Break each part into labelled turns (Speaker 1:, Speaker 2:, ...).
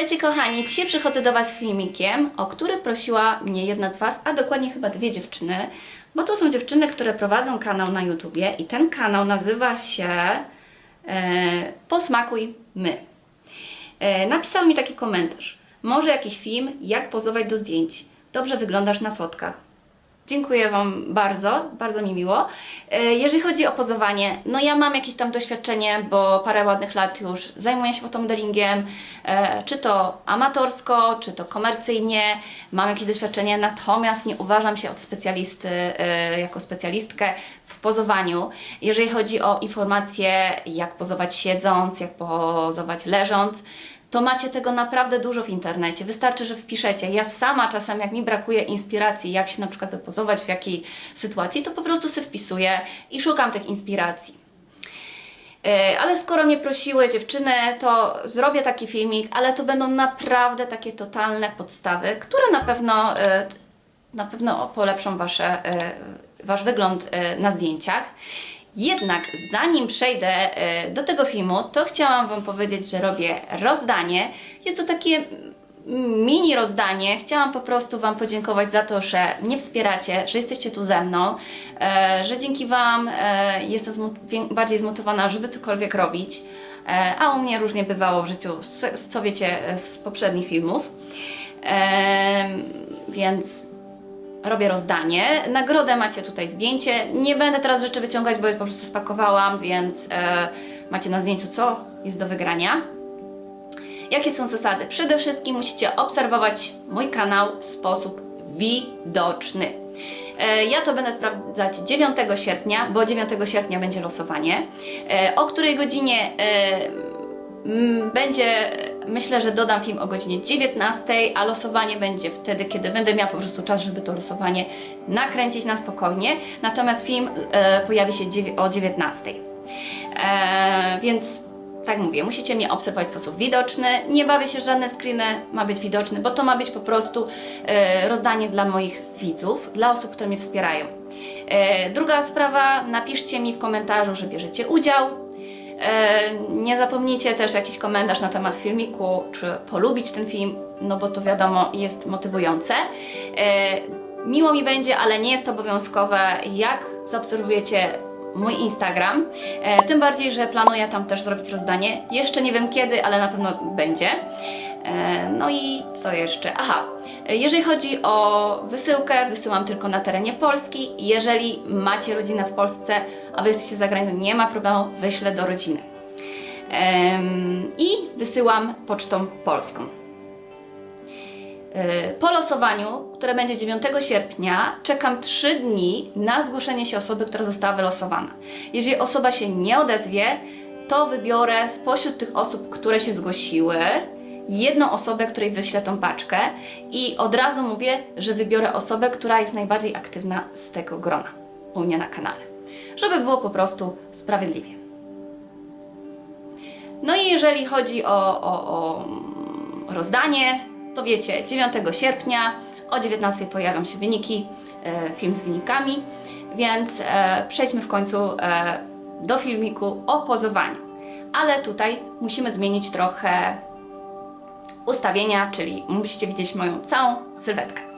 Speaker 1: Witajcie kochani, dzisiaj przychodzę do Was z filmikiem, o który prosiła mnie jedna z Was, a dokładnie chyba dwie dziewczyny, bo to są dziewczyny, które prowadzą kanał na YouTubie i ten kanał nazywa się e, Posmakuj My. E, napisał mi taki komentarz. Może jakiś film, jak pozować do zdjęć. Dobrze wyglądasz na fotkach. Dziękuję Wam bardzo, bardzo mi miło. E, Jeżeli chodzi o pozowanie, no ja mam jakieś tam doświadczenie, bo parę ładnych lat już zajmuję się fotomodelingiem, e, czy to amatorsko, czy to komercyjnie, mam jakieś doświadczenie, natomiast nie uważam się od specjalisty, e, jako specjalistkę w pozowaniu. Jeżeli chodzi o informacje, jak pozować siedząc, jak pozować leżąc, to macie tego naprawdę dużo w internecie. Wystarczy, że wpiszecie. Ja sama czasem, jak mi brakuje inspiracji, jak się na przykład wypozować w jakiej sytuacji, to po prostu sobie wpisuję i szukam tych inspiracji. E, Ale skoro mnie prosiły dziewczyny, to zrobię taki filmik, ale to będą naprawdę takie totalne podstawy, które na pewno, e, na pewno polepszą wasze, e, Wasz wygląd na zdjęciach. Jednak zanim przejdę e, do tego filmu, to chciałam Wam powiedzieć, że robię rozdanie. Jest to takie mini rozdanie. Chciałam po prostu Wam podziękować za to, że mnie wspieracie, że jesteście tu ze mną, e, że dzięki Wam e, jestem bardziej zmotywowana, żeby cokolwiek robić. A u mnie różnie bywało w życiu, z, co wiecie z poprzednich filmów. Więc robię rozdanie. Nagrodę macie tutaj zdjęcie. Nie będę teraz rzeczy wyciągać, bo je po prostu spakowałam, więc e, macie na zdjęciu co jest do wygrania. Jakie są zasady? Przede wszystkim musicie obserwować mój kanał w sposób widoczny. E, Ja to będę sprawdzać 9 sierpnia, bo 9 sierpnia będzie losowanie. E, O której godzinie e, Będzie, myślę, że dodam film o godzinie 19, a losowanie będzie wtedy, kiedy będę miała po prostu czas, żeby to losowanie nakręcić na spokojnie. Natomiast film e, pojawi się o 19. E, więc tak mówię, musicie mnie obserwować w sposób widoczny. Nie bawię się żadne screeny, ma być widoczny, bo to ma być po prostu e, rozdanie dla moich widzów, dla osób, które mnie wspierają. E, druga sprawa, napiszcie mi w komentarzu, że bierzecie udział. E, Nie zapomnijcie też jakiś komentarz na temat filmiku, czy polubić ten film, no bo to wiadomo jest motywujące. E, Miło mi będzie, ale nie jest to obowiązkowe, jak zaobserwujecie mój Instagram. E, Tym bardziej, że planuję tam też zrobić rozdanie. Jeszcze nie wiem kiedy, ale na pewno będzie. No i co jeszcze? Aha, jeżeli chodzi o wysyłkę, wysyłam tylko na terenie Polski. Jeżeli macie rodzinę w Polsce, a wy jesteście za granicą, nie ma problemu, wyślę do rodziny. I wysyłam pocztą polską. E, Po losowaniu, które będzie 9 sierpnia, czekam 3 dni na zgłoszenie się osoby, która została wylosowana. Jeżeli osoba się nie odezwie, to wybiorę spośród tych osób, które się zgłosiły, jedną osobę, której wyślę tą paczkę i od razu mówię, że wybiorę osobę, która jest najbardziej aktywna z tego grona u mnie na kanale. Żeby było po prostu sprawiedliwie. No i jeżeli chodzi o, o, o rozdanie, to wiecie, 9 sierpnia o 19 pojawią się wyniki, e, film z wynikami, więc e, przejdźmy w końcu e, do filmiku o pozowaniu. Ale tutaj musimy zmienić trochę ustawienia, czyli musicie widzieć moją całą sylwetkę.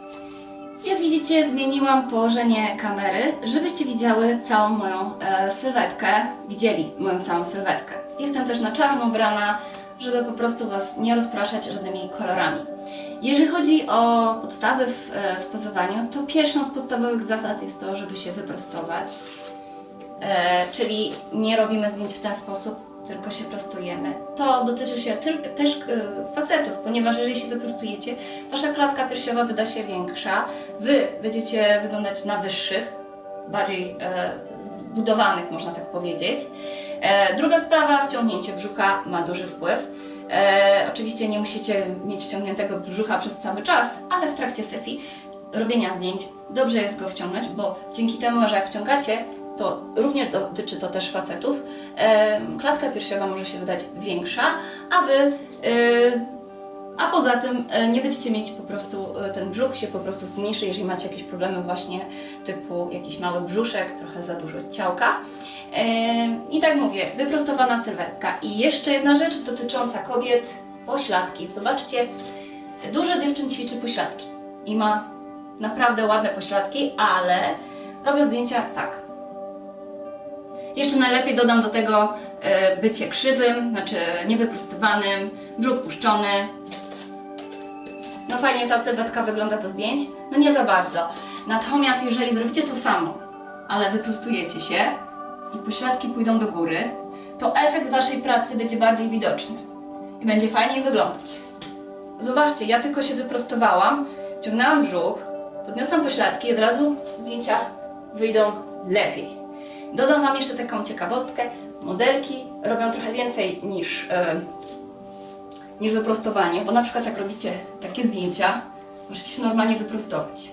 Speaker 1: Jak widzicie, zmieniłam położenie kamery, żebyście widziały całą moją e, sylwetkę, widzieli moją całą sylwetkę. Jestem też na czarno ubrana, żeby po prostu Was nie rozpraszać żadnymi kolorami. Jeżeli chodzi o podstawy w, e, w pozowaniu, to pierwszą z podstawowych zasad jest to, żeby się wyprostować. E, czyli nie robimy zdjęć w ten sposób, tylko się prostujemy. To dotyczy się też e, facetów, ponieważ jeżeli się wyprostujecie, wasza klatka piersiowa wyda się większa, wy będziecie wyglądać na wyższych, bardziej e, zbudowanych, można tak powiedzieć. E, druga sprawa, wciągnięcie brzucha ma duży wpływ. E, oczywiście nie musicie mieć wciągniętego brzucha przez cały czas, ale w trakcie sesji robienia zdjęć dobrze jest go wciągnąć, bo dzięki temu, że jak wciągacie, to również dotyczy to też facetów, em, klatka piersiowa może się wydać większa, a wy, y, a poza tym e, nie będziecie mieć po prostu, e, ten brzuch się po prostu zmniejszy, jeżeli macie jakieś problemy właśnie typu jakiś mały brzuszek, trochę za dużo ciałka. I tak mówię, wyprostowana sylwetka. I jeszcze jedna rzecz dotycząca kobiet, pośladki. Zobaczcie, dużo dziewczyn ćwiczy pośladki i ma naprawdę ładne pośladki, ale robią zdjęcia tak. Jeszcze najlepiej dodam do tego e, bycie krzywym, znaczy niewyprostowanym, brzuch puszczony. No fajnie ta sylwetka wygląda do zdjęć? No nie za bardzo. Natomiast jeżeli zrobicie to samo, ale wyprostujecie się i pośladki pójdą do góry, to efekt Waszej pracy będzie bardziej widoczny i będzie fajniej wyglądać. Zobaczcie, ja tylko się wyprostowałam, ciągnęłam brzuch, podniosłam pośladki i od razu zdjęcia wyjdą lepiej. Dodam Wam jeszcze taką ciekawostkę. Modelki robią trochę więcej niż, e, niż wyprostowanie, bo na przykład jak robicie takie zdjęcia, możecie się normalnie wyprostować.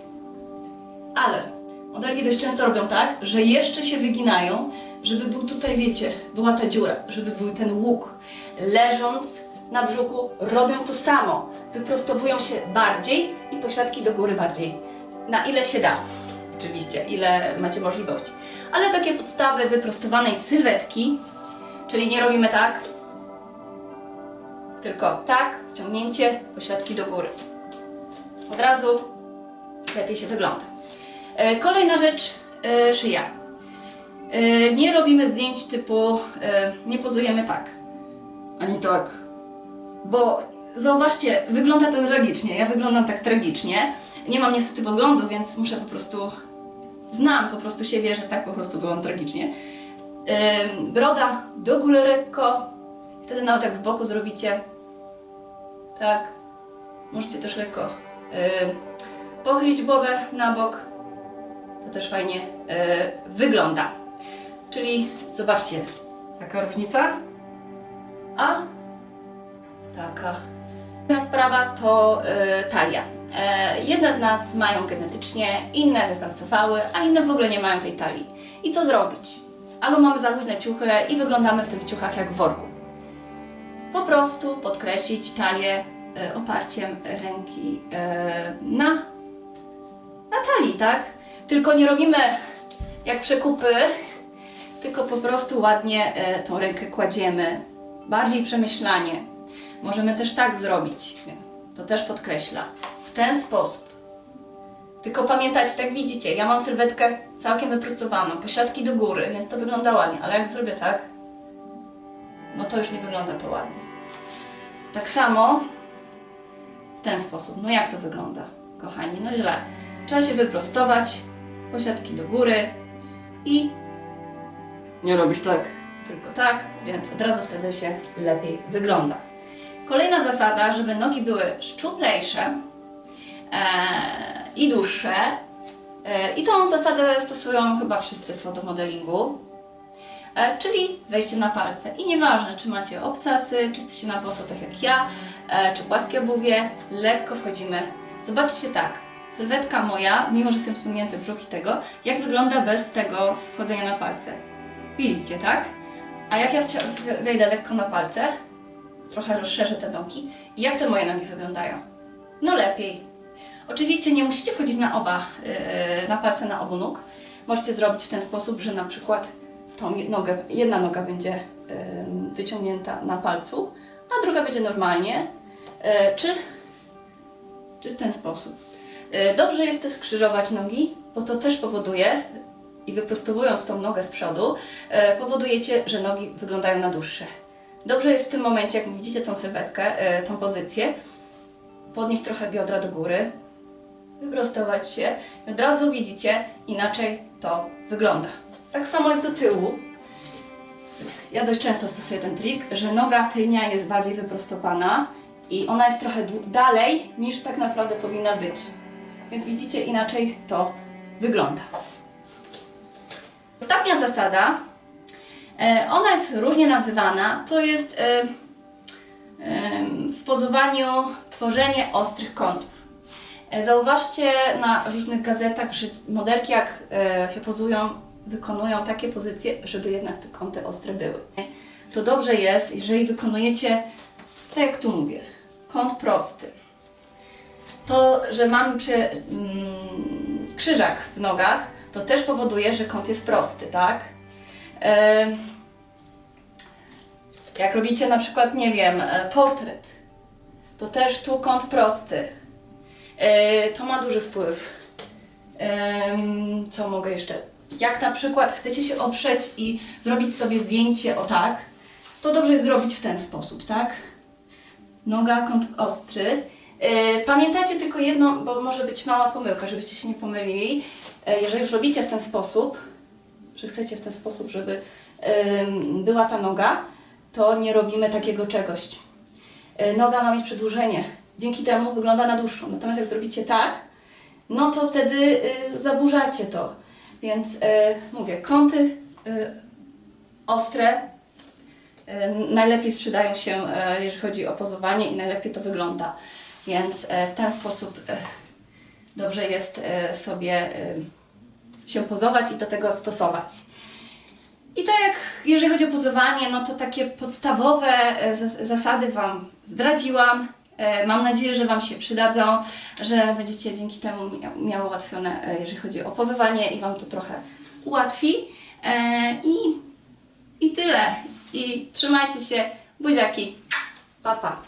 Speaker 1: Ale modelki dość często robią tak, że jeszcze się wyginają, żeby był tutaj, wiecie, była ta dziura, żeby był ten łuk. Leżąc na brzuchu robią to samo. Wyprostowują się bardziej i pośladki do góry bardziej. Na ile się da. Oczywiście, ile macie możliwości. Ale takie podstawy wyprostowanej sylwetki, czyli nie robimy tak, tylko tak, wciągnięcie, pośladki do góry. Od razu lepiej się wygląda. E, Kolejna rzecz, e, szyja. E, Nie robimy zdjęć typu nie pozujemy tak, ani tak. Bo zauważcie, wygląda to tragicznie. Ja wyglądam tak tragicznie. Nie mam niestety podglądu, więc muszę po prostu. Znam po prostu siebie, że tak po prostu wyglądam tragicznie. Broda do góry lekko. Wtedy nawet tak z boku zrobicie. Tak. Możecie też lekko pochylić głowę na bok. To też fajnie y, wygląda. Czyli zobaczcie, taka różnica. A taka. Inna sprawa to y, talia. E, jedne z nas mają genetycznie, inne wypracowały, a inne w ogóle nie mają tej talii. I co zrobić? Albo mamy za luźne ciuchy i wyglądamy w tych ciuchach jak w worku. Po prostu podkreślić talię e, oparciem ręki e, na, na talii, tak? Tylko nie robimy jak przekupy, tylko po prostu ładnie tą rękę kładziemy, bardziej przemyślanie. Możemy też tak zrobić, to też podkreśla, ten sposób. Tylko pamiętajcie, tak widzicie, ja mam sylwetkę całkiem wyprostowaną, pośladki do góry, więc to wygląda ładnie, ale jak zrobię tak, no to już nie wygląda to ładnie. Tak samo w ten sposób. No jak to wygląda, kochani? No źle. Trzeba się wyprostować, pośladki do góry i nie robisz tak, tylko tak, więc od razu wtedy się lepiej wygląda. Kolejna zasada, żeby nogi były szczuplejsze i dłuższe. E, I tą zasadę stosują chyba wszyscy w fotomodelingu. E, czyli wejście na palce. I nieważne, czy macie obcasy, czy jesteście na boso, tak jak ja, e, czy płaskie obuwie, lekko wchodzimy. Zobaczcie tak, sylwetka moja, mimo że jestem wciągnięty brzuch i tego, jak wygląda bez tego wchodzenia na palce. Widzicie, tak? A jak ja wejdę lekko na palce, trochę rozszerzę te nogi, jak te moje nogi wyglądają? No lepiej. Oczywiście nie musicie wchodzić na oba, yy, na palce na obu nóg. Możecie zrobić w ten sposób, że na przykład tą nogę, jedna noga będzie wyciągnięta na palcu, a druga będzie normalnie. Yy, czy, czy w ten sposób. Dobrze jest też skrzyżować nogi, bo to też powoduje, i wyprostowując tą nogę z przodu, powodujecie, że nogi wyglądają na dłuższe. Dobrze jest w tym momencie, jak widzicie tą sylwetkę, tą pozycję, podnieść trochę biodra do góry, wyprostować się i od razu widzicie, inaczej to wygląda. Tak samo jest do tyłu. Ja dość często stosuję ten trik, że noga tylnia jest bardziej wyprostowana i ona jest trochę dalej niż tak naprawdę powinna być. Więc widzicie, inaczej to wygląda. Ostatnia zasada, e, ona jest różnie nazywana, to jest e, em, w pozowaniu tworzenie ostrych kątów. E, Zauważcie na różnych gazetach, że modelki jak e, się pozują, wykonują takie pozycje, żeby jednak te kąty ostre były. To dobrze jest, jeżeli wykonujecie, tak jak tu mówię, kąt prosty. To, że mamy przy, mm, krzyżak w nogach, to też powoduje, że kąt jest prosty, tak? E, jak robicie na przykład, nie wiem, e, portret, to też tu kąt prosty. E, to ma duży wpływ. Co mogę jeszcze? Jak na przykład chcecie się oprzeć i zrobić sobie zdjęcie o tak, to dobrze jest zrobić w ten sposób, tak? Noga, kąt ostry. E, Pamiętajcie tylko jedno, bo może być mała pomyłka, żebyście się nie pomylili. E, Jeżeli już robicie w ten sposób, że chcecie w ten sposób, żeby była ta noga, to nie robimy takiego czegoś. Noga ma mieć przedłużenie. Dzięki temu wygląda na dłuższą. Natomiast jak zrobicie tak, no to wtedy y, zaburzacie to. Więc y, mówię, kąty y, ostre y, najlepiej sprzedają się, y, jeżeli chodzi o pozowanie i najlepiej to wygląda. Więc y, w ten sposób dobrze jest sobie się pozować i do tego stosować. I tak jeżeli chodzi o pozowanie, no to takie podstawowe zas- zasady Wam zdradziłam. E, Mam nadzieję, że Wam się przydadzą, że będziecie dzięki temu mia- miały ułatwione, e, jeżeli chodzi o pozowanie i Wam to trochę ułatwi. E, I, I tyle. I trzymajcie się. Buziaki. Pa, pa.